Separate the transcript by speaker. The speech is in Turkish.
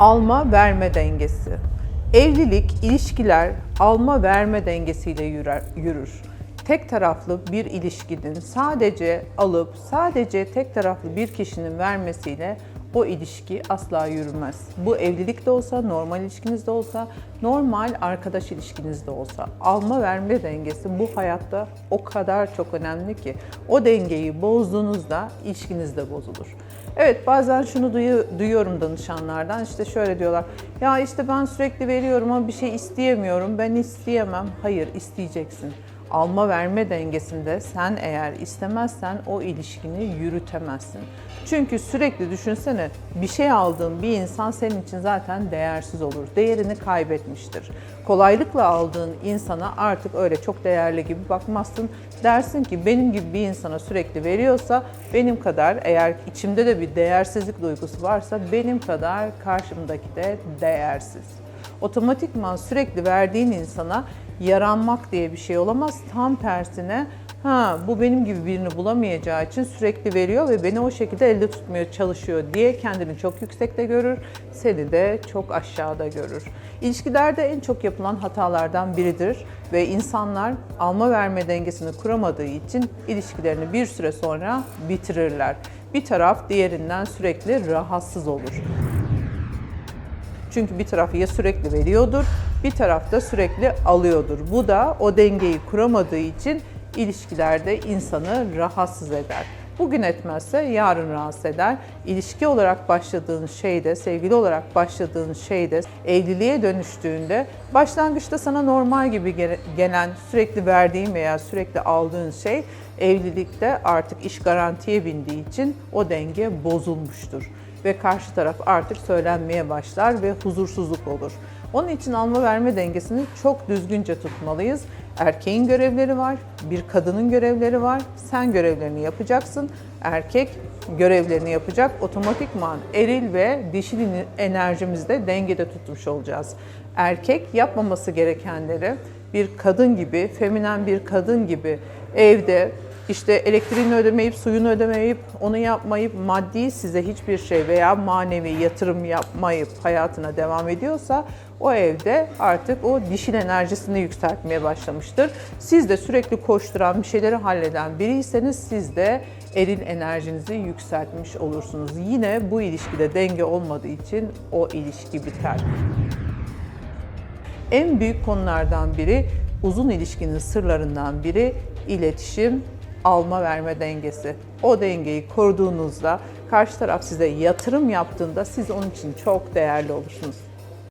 Speaker 1: alma verme dengesi. Evlilik, ilişkiler alma verme dengesiyle yürür. Tek taraflı bir ilişkinin sadece alıp sadece tek taraflı bir kişinin vermesiyle o ilişki asla yürümez. Bu evlilik de olsa, normal ilişkiniz de olsa, normal arkadaş ilişkiniz de olsa alma verme dengesi bu hayatta o kadar çok önemli ki o dengeyi bozduğunuzda ilişkiniz de bozulur. Evet bazen şunu duyu- duyuyorum danışanlardan işte şöyle diyorlar ya işte ben sürekli veriyorum ama bir şey isteyemiyorum ben isteyemem. Hayır isteyeceksin. Alma verme dengesinde sen eğer istemezsen o ilişkini yürütemezsin. Çünkü sürekli düşünsene bir şey aldığın bir insan senin için zaten değersiz olur. Değerini kaybetmiştir. Kolaylıkla aldığın insana artık öyle çok değerli gibi bakmazsın. Dersin ki benim gibi bir insana sürekli veriyorsa benim kadar eğer içimde de bir değersizlik duygusu varsa benim kadar karşımdaki de değersiz. Otomatikman sürekli verdiğin insana yaranmak diye bir şey olamaz. Tam tersine ha bu benim gibi birini bulamayacağı için sürekli veriyor ve beni o şekilde elde tutmaya çalışıyor diye kendini çok yüksekte görür, seni de çok aşağıda görür. İlişkilerde en çok yapılan hatalardan biridir ve insanlar alma verme dengesini kuramadığı için ilişkilerini bir süre sonra bitirirler. Bir taraf diğerinden sürekli rahatsız olur. Çünkü bir taraf ya sürekli veriyordur, bir taraf da sürekli alıyordur. Bu da o dengeyi kuramadığı için ilişkilerde insanı rahatsız eder. Bugün etmezse yarın rahatsız eder. İlişki olarak başladığın şeyde, sevgili olarak başladığın şeyde, evliliğe dönüştüğünde başlangıçta sana normal gibi gele- gelen sürekli verdiğin veya sürekli aldığın şey evlilikte artık iş garantiye bindiği için o denge bozulmuştur ve karşı taraf artık söylenmeye başlar ve huzursuzluk olur. Onun için alma verme dengesini çok düzgünce tutmalıyız. Erkeğin görevleri var, bir kadının görevleri var. Sen görevlerini yapacaksın. Erkek görevlerini yapacak. Otomatikman eril ve dişil enerjimizde dengede tutmuş olacağız. Erkek yapmaması gerekenleri bir kadın gibi, feminen bir kadın gibi evde işte elektriğini ödemeyip, suyunu ödemeyip, onu yapmayıp, maddi size hiçbir şey veya manevi yatırım yapmayıp hayatına devam ediyorsa o evde artık o dişil enerjisini yükseltmeye başlamıştır. Siz de sürekli koşturan bir şeyleri halleden biriyseniz siz de eril enerjinizi yükseltmiş olursunuz. Yine bu ilişkide denge olmadığı için o ilişki biter. En büyük konulardan biri, uzun ilişkinin sırlarından biri iletişim, alma verme dengesi. O dengeyi koruduğunuzda karşı taraf size yatırım yaptığında siz onun için çok değerli olursunuz.